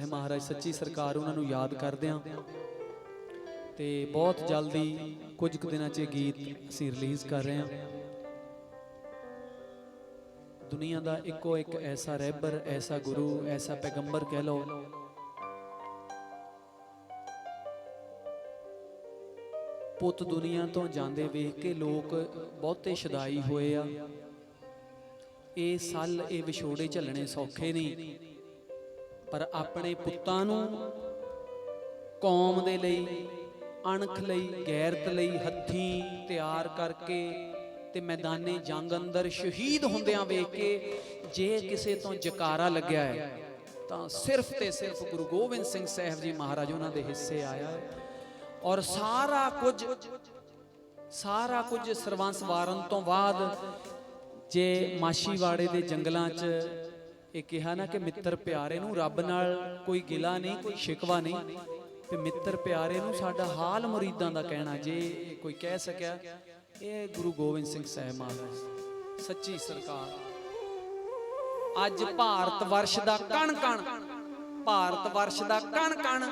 ਹੈ ਮਹਾਰਾਜ, ਸੱਚੀ ਸਰਕਾਰ ਉਹਨਾਂ ਨੂੰ ਯਾਦ ਕਰਦੇ ਹਾਂ। ਤੇ ਬਹੁਤ ਜਲਦੀ ਕੁਝ ਕੁ ਦਿਨਾਂ 'ਚ ਇਹ ਗੀਤ ਅਸੀਂ ਰਿਲੀਜ਼ ਕਰ ਰਹੇ ਹਾਂ। ਦੁਨੀਆ ਦਾ ਇੱਕੋ ਇੱਕ ਐਸਾ ਰਹਿਬਰ ਐਸਾ ਗੁਰੂ, ਐਸਾ ਪੈਗੰਬਰ ਕਹਿ ਲਓ। ਪੁੱਤ ਦੁਨੀਆ ਤੋਂ ਜਾਂਦੇ ਵੇਖ ਕੇ ਲੋਕ ਬਹੁਤੇ ਸ਼ਦਾਈ ਹੋਏ ਆ। ਇਹ ਸੱਲ ਇਹ ਵਿਛੋੜੇ ਝੱਲਣੇ ਸੌਖੇ ਨਹੀਂ। ਪਰ ਆਪਣੇ ਪੁੱਤਾਂ ਨੂੰ ਕੌਮ ਦੇ ਲਈ, ਅਣਖ ਲਈ, ਗੈਰਤ ਲਈ ਹੱਥੀਂ ਤਿਆਰ ਕਰਕੇ ਤੇ ਮੈਦਾਨੇ ਜੰਗ ਅੰਦਰ ਸ਼ਹੀਦ ਹੁੰਦਿਆਂ ਵੇਖ ਕੇ ਜੇ ਕਿਸੇ ਤੋਂ ਜਕਾਰਾ ਲੱਗਿਆ ਹੈ, ਤਾਂ ਸਿਰਫ ਤੇ ਸਿਰਫ ਗੁਰੂ ਗੋਬਿੰਦ ਸਿੰਘ ਸਾਹਿਬ ਜੀ ਮਹਾਰਾਜ ਉਹਨਾਂ ਦੇ ਹਿੱਸੇ ਆਇਆ ਔਰ ਸਾਰਾ ਕੁਝ ਸਾਰਾ ਕੁਝ ਸਰਵੰਸ ਵਾਰਨ ਤੋਂ ਬਾਅਦ ਜੇ ਮਾਸ਼ੀਵਾੜੇ ਦੇ ਜੰਗਲਾਂ 'ਚ ਇਹ ਕਿਹਾ ਨਾ ਕਿ ਮਿੱਤਰ ਪਿਆਰੇ ਨੂੰ ਰੱਬ ਨਾਲ ਕੋਈ ਗਿਲਾ ਨਹੀਂ, ਕੋਈ ਸ਼ਿਕਵਾ ਨਹੀਂ। ਤੇ ਮਿੱਤਰ ਪਿਆਰੇ ਨੂੰ ਸਾਡਾ ਹਾਲ ਮੁਰੀਦਾਂ ਦਾ ਕਹਿਣਾ ਜੇ ਕੋਈ ਕਹਿ ਸਕਿਆ, ਇਹ ਗੁਰੂ ਗੋਬਿੰਦ ਸਿੰਘ ਸਾਹਿਬ ਮਹਾਰਾਜ, ਸੱਚੀ ਸਰਕਾਰ। ਅੱਜ ਭਾਰਤ ਵਰਸ਼ ਦਾ ਕਣ ਕਣ ਭਾਰਤ ਵਰਸ਼ ਦਾ ਕਣ ਕਣ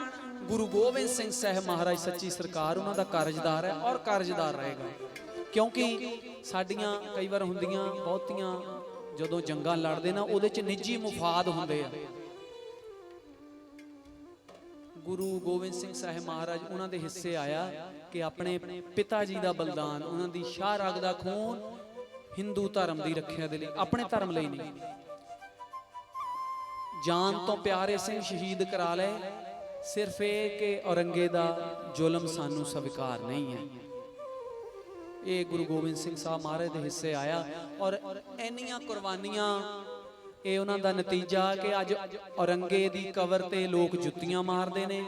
ਗੁਰੂ ਗੋਬਿੰਦ ਸਿੰਘ ਸਾਹਿਬ ਮਹਾਰਾਜ ਸੱਚੀ ਸਰਕਾਰ ਉਹਨਾਂ ਦਾ ਕਾਰਜਦਾਰ ਹੈ ਔਰ ਕਾਰਜਦਾਰ ਰਹੇਗਾ। ਕਿਉਂਕਿ ਸਾਡੀਆਂ ਕਈ ਵਾਰ ਹੁੰਦੀਆਂ ਬਹੁਤੀਆਂ ਜਦੋਂ ਜੰਗਾਂ ਲੜਦੇ ਨਾ, ਉਹਦੇ ਚ ਨਿੱਜੀ ਮੁਫਾਦ ਹੁੰਦੇ ਆ। ਗੁਰੂ ਗੋਬਿੰਦ ਸਿੰਘ ਸਾਹਿਬ ਮਹਾਰਾਜ, ਉਹਨਾਂ ਦੇ ਹਿੱਸੇ ਆਇਆ ਕਿ ਆਪਣੇ ਪਿਤਾ ਜੀ ਦਾ ਬਲਿਦਾਨ, ਉਹਨਾਂ ਦੀ ਸ਼ਾਹ ਰਗ ਦਾ ਖੂਨ ਹਿੰਦੂ ਧਰਮ ਦੀ ਰੱਖਿਆ ਦੇ ਲਈ, ਆਪਣੇ ਧਰਮ ਲਈ ਨਹੀਂ। ਜਾਨ ਤੋਂ ਪਿਆਰੇ ਸਿੰਘ ਸ਼ਹੀਦ ਕਰਾ ਲਏ, ਸਿਰਫ ਇਹ ਕਿ ਔਰੰਗੇ ਦਾ ਜ਼ੁਲਮ ਸਾਨੂੰ ਸਵੀਕਾਰ ਨਹੀਂ ਹੈ। ਇਹ ਗੁਰੂ ਗੋਬਿੰਦ ਸਿੰਘ ਸਾਹਿਬ ਮਹਾਰਾਜ ਦੇ ਹਿੱਸੇ ਆਇਆ ਔਰ ਇੰਨੀਆਂ ਕੁਰਬਾਨੀਆਂ ਇਹ ਉਹਨਾਂ ਦਾ ਨਤੀਜਾ ਕਿ ਅੱਜ ਔਰੰਗੇ ਦੀ ਕਬਰ ਤੇ ਲੋਕ ਜੁੱਤੀਆਂ ਮਾਰਦੇ ਨੇ।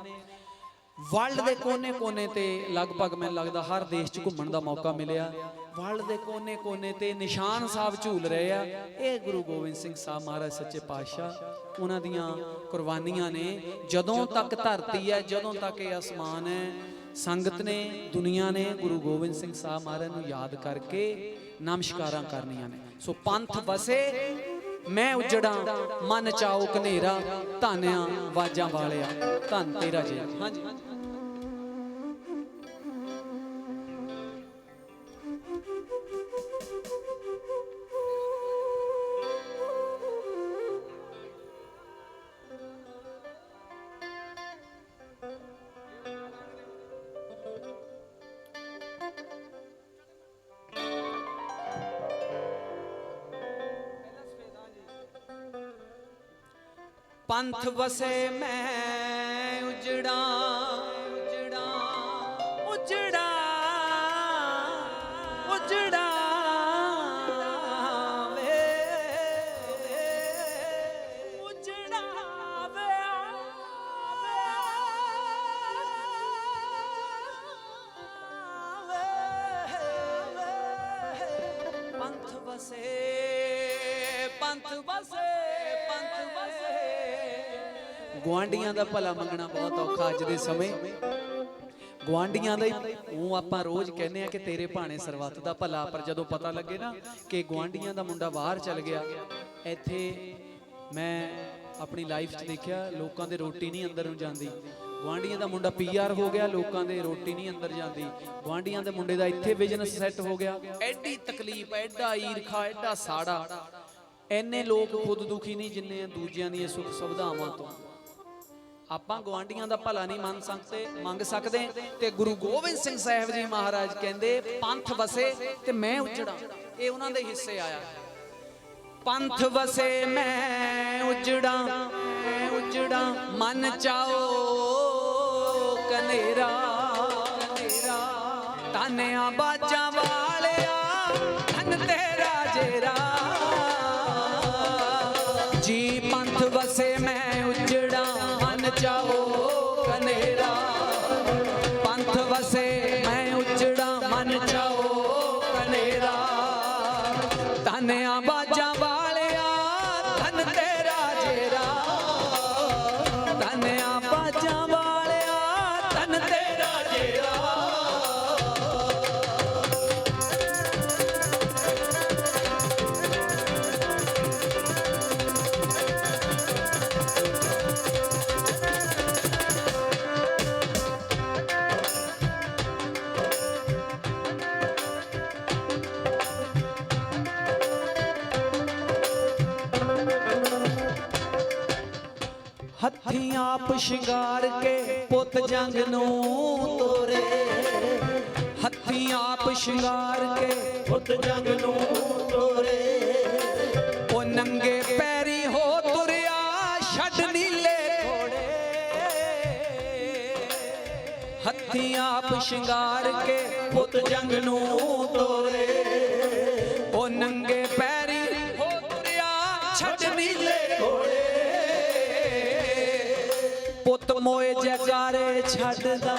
ਵਰਲਡ ਦੇ ਕੋਨੇ-ਕੋਨੇ ਤੇ ਲਗਭਗ ਮੈਨੂੰ ਲੱਗਦਾ ਹਰ ਦੇਸ਼ 'ਚ ਘੁੰਮਣ ਦਾ ਮੌਕਾ ਮਿਲਿਆ। ਵਰਲਡ ਦੇ ਕੋਨੇ-ਕੋਨੇ ਤੇ ਨਿਸ਼ਾਨ ਸਾਹਿਬ ਝੂਲ ਰਹੇ ਆ। ਇਹ ਗੁਰੂ ਗੋਬਿੰਦ ਸਿੰਘ ਸਾਹਿਬ ਮਹਾਰਾਜ ਸੱਚੇ ਪਾਤਸ਼ਾਹ ਉਹਨਾਂ ਦੀਆਂ ਕੁਰਬਾਨੀਆਂ ਨੇ। ਜਦੋਂ ਤੱਕ ਧਰਤੀ ਹੈ, ਜਦੋਂ ਤੱਕ ਇਹ ਅਸਮਾਨ ਹੈ ਸੰਗਤ ਨੇ, ਦੁਨੀਆ ਨੇ ਗੁਰੂ ਗੋਬਿੰਦ ਸਿੰਘ ਸਾਹਿਬ ਮਹਾਰਾਜ ਨੂੰ ਯਾਦ ਕਰਕੇ ਨਮਸਕਾਰਾਂ ਕਰਨੀਆਂ ਨੇ। ਸੋ ਪੰਥ ਵਸੇ, ਮੈਂ ਉਜੜਾਂ, ਮਨ ਚਾਓ ਕਨੇਰਾ ਧਾਨਿਆਂ ਵਾਜਾਂ ਵਾਲਿਆ, ਧੰਨ ਤੇਰਾ ਜੀ। ਹਾਂਜੀ। ਪੰਥ ਵਸੇ ਮੈਂ ਉਜੜਾ ਉਜੜਾ ਉਜੜਾ ਉਜੜਾ ਵੇ ਉਜੜਾ ਵੇ ਪੰਥ ਵਸੇ ਪੰਥ ਵਸੇ ਪੰਥ ਵਸੇ ਗਵਾਂਡੀਆਂ ਦਾ ਭਲਾ ਮੰਗਣਾ ਬਹੁਤ ਔਖਾ ਅੱਜ ਦੇ ਸਮੇਂ। ਗਵਾਂਡੀਆਂ ਦਾ ਹੀ ਉਹ ਆਪਾਂ ਰੋਜ਼ ਕਹਿੰਦੇ ਆ ਕਿ ਤੇਰੇ ਭਾਣੇ ਸਰਬੱਤ ਦਾ ਭਲਾ, ਪਰ ਜਦੋਂ ਪਤਾ ਲੱਗੇ ਨਾ ਕਿ ਗਵਾਂਡੀਆਂ ਦਾ ਮੁੰਡਾ ਬਾਹਰ ਚਲ ਗਿਆ, ਇੱਥੇ ਮੈਂ ਆਪਣੀ ਲਾਈਫ 'ਚ ਦੇਖਿਆ, ਲੋਕਾਂ ਦੇ ਰੋਟੀ ਨਹੀਂ ਅੰਦਰ ਨੂੰ ਜਾਂਦੀ। ਗਵਾਂਡੀਆਂ ਦਾ ਮੁੰਡਾ ਪੀਆਰ ਹੋ ਗਿਆ, ਲੋਕਾਂ ਦੇ ਰੋਟੀ ਨਹੀਂ ਅੰਦਰ ਜਾਂਦੀ। ਗਵਾਂਡੀਆਂ ਦੇ ਮੁੰਡੇ ਦਾ ਇੱਥੇ ਬਿਜ਼ਨਸ ਸੈੱਟ ਹੋ ਗਿਆ। ਐਡੀ ਤਕਲੀਫ, ਐਡਾ ਈਰਖਾ, ਐਡਾ ਸਾੜਾ। ਐਨੇ ਲੋਕ ਖੁਦ ਦੁਖੀ ਨਹੀਂ, ਜਿੰਨੇ ਦੂਜਿਆਂ ਦੀਆਂ ਸੁੱਖ ਸੁਵਿਧਾਵਾਂ ਤੋਂ। ਆਪਾਂ ਗਵਾਂਡੀਆਂ ਦਾ ਭਲਾ ਨਹੀਂ ਮੰਨ ਸਕਦੇ, ਮੰਗ ਸਕਦੇ। ਤੇ ਗੁਰੂ ਗੋਬਿੰਦ ਸਿੰਘ ਸਾਹਿਬ ਜੀ ਮਹਾਰਾਜ ਕਹਿੰਦੇ, ਪੰਥ ਵਸੇ ਤੇ ਮੈਂ ਉਜੜਾ। ਇਹ ਉਹਨਾਂ ਦੇ ਹਿੱਸੇ ਆਇਆ। ਪੰਥ ਵਸੇ ਮੈਂ ਉਜੜਾ ਮੈਂ ਉਜੜਾ। ਮਨ ਚਾਓ ਕਨੇਰਾ ਕਨੇਰਾ। ਤਾਨਿਆਂ ਬਾਜਾਂ ਵਾਲਿਆ, ਧਨ ਤੇਰਾ ਜੇਰਾ। ਮਨ ਚਾਓ ਕਨੇਰਾ ਪੰਥ ਵਸੇ ਹੱਥੀਂ ਆਪ ਸ਼ਿੰਗਾਰ ਕੇ ਪੁੱਤ ਜੰਗ ਨੂੰ ਤੋਰੇ। ਹੱਥੀ ਆਪ ਸ਼ਿੰਗਾਰ ਕੇ ਪੁੱਤ ਜੰਗ ਨੂੰ ਤੋਰੇ। ਉਹ ਨੰਗੇ ਪੈਰੀ ਹੋ ਤੁਰਿਆ, ਛੱਡ ਨੀਲੇ ਘੋੜੇ। ਹੱਥੀਂ ਆਪ ਸ਼ਿੰਗਾਰ ਕੇ ਪੁੱਤ ਜੰਗ ਨੂੰ ਤੋਰੇ। ਉਹ ਨੰਗੇ ਜੈਕਾਰੇ ਛੱਡਦਾ,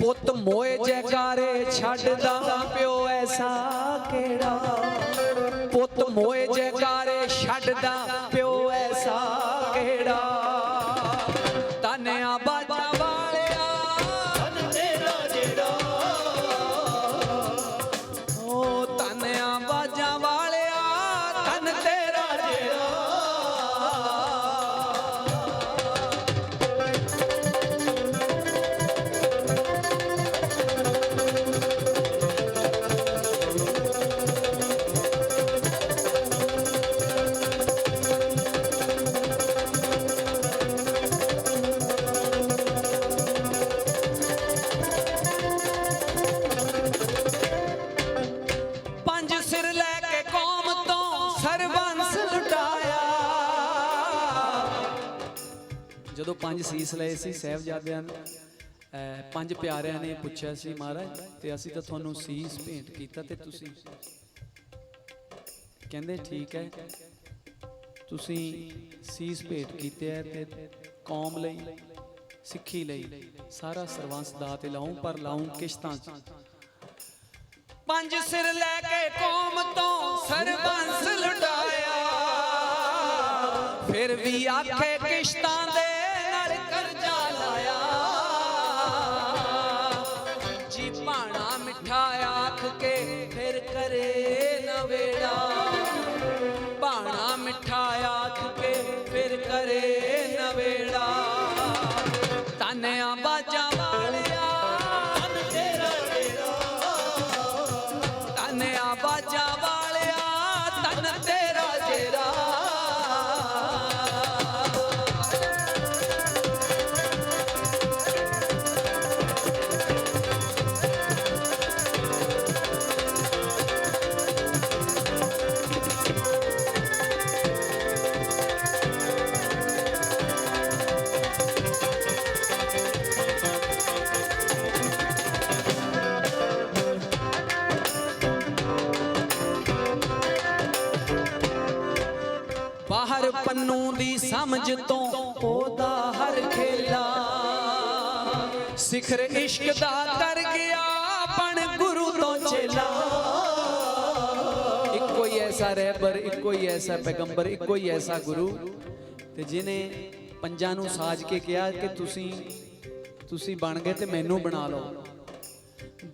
ਪੁੱਤ ਮੋਏ ਜੈਕਾਰੇ ਛੱਡਦਾ, ਪਿਓ ਐਸਾ ਕਿਹੜਾ? ਪੁੱਤ ਮੋਏ ਜੈਕਾਰੇ ਛੱਡਦਾ, ਪਿਓ ਐਸਾ ਕਿਹੜਾ? ਤਾਨਿਆ ਬਾਜਾ ਜਦੋਂ ਪੰਜ ਸੀਸ ਲਏ ਸੀ ਸਹਿਬਜ਼ਾਦਿਆਂ ਨੇ ਪੰਜ ਪਿਆਰਿਆਂ ਨੇ ਪੁੱਛਿਆ ਸੀ, ਮਹਾਰਾਜ, ਤੇ ਅਸੀਂ ਤਾਂ ਤੁਹਾਨੂੰ ਸੀਸ ਭੇਂਟ ਕੀਤਾ ਤੇ ਤੁਸੀਂ ਕਹਿੰਦੇ, ਠੀਕ ਹੈ ਤੁਸੀਂ ਸੀਸ ਭੇਟ ਕੀਤੇ ਹੈ ਤੇ ਕੌਮ ਲਈ, ਸਿੱਖੀ ਲਈ, ਸਾਰਾ ਸਰਵੰਸ ਦਾ ਤੇ ਲਾਉਂ ਪਰ ਲਾਉਂ ਕਿਸ਼ਤਾਂ 'ਚ। ਪੰਜ ਸਿਰ ਲੈ ਕੇ ਕੌਮ ਤੋਂ ਸਰਬੰਸ ਲੁਟਾਇਆ, ਫਿਰ ਵੀ ਆਖੇ ਕਿਸ਼ਤਾਂ ਦੇ ਨਾਲ ਲਾਇਆ। ਜੀ ਭਾਣਾ ਮਿੱਠਾ ਆਖ ਕੇ ਫਿਰ ਕਰੇ ਨਵੇੜਾ ਭਾਣਾ ਮਿੱਠਾ ਆਖ ਕੇ ਫਿਰ ਕਰੇ ਨਵੇੜਾ ਤਾਨਿਆਂ ਬਾਜਾਂ ਵਾਲਿਆ ਬਾਹਰ ਪੰਨੂ ਦੀ ਸਮਝ ਤੋਂ ਉਹਦਾ ਹਰ ਖੇਲਾ। ਸਿਖਰ ਇਸ਼ਕ ਦਾ ਕਰ ਗਿਆ ਬਣ ਗੁਰੂ ਤੋਂ ਚੇਲਾ। ਇੱਕੋ ਹੀ ਐਸਾ ਰਹਿਬਰ ਇੱਕੋ ਹੀ ਐਸਾ ਪੈਗੰਬਰ, ਇੱਕੋ ਹੀ ਐਸਾ ਗੁਰੂ। ਤੇ ਜਿਨੇ ਪੰਜਾਂ ਨੂੰ ਸਾਜ ਕੇ ਕਿਹਾ ਕਿ ਤੁਸੀਂ ਤੁਸੀਂ ਬਣ ਗਏ ਤੇ ਮੈਨੂੰ ਬਣਾ ਲਓ।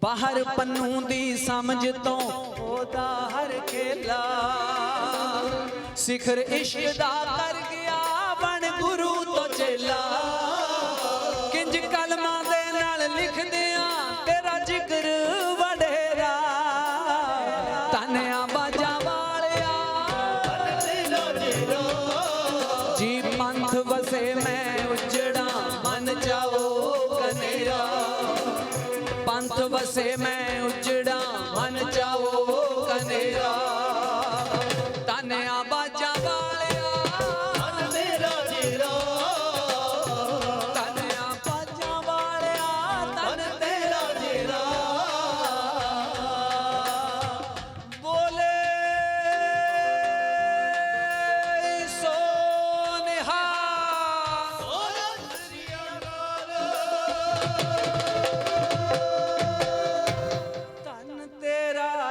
ਬਾਹਰ ਪੰਨੂ ਦੀ ਸਮਝ ਤੋਂ ਉਹਦਾ ਹਰ ਖੇਲਾ। ਸਿਖਰ ਇਸ਼ਕ ਦਾ ਕਰ ਗਿਆ ਬਣ ਗੁਰੂ ਤੋਂ ਚੇਲਾ। ਕਿੰਜ ਕਲਮਾਂ ਦੇ ਨਾਲ ਲਿਖਦਿਆਂ ਤੇਰਾ ਜ਼ਿਕਰ ਵਡੇਰਾ। ਤਨਿਆ ਬਾਜਾਂ ਵਾਲਿਆ। ਜੀ ਪੰਥ ਵਸੇ ਮੈਂ ਉਜੜਾ, ਮਨ ਜਾਓ ਕਨੇਰਾ। ਪੰਥ ਵਸੇ ਮੈਂ ਉਜੜਾ, ਮਨ ਜਾਓ ਕਨੇਰਾ।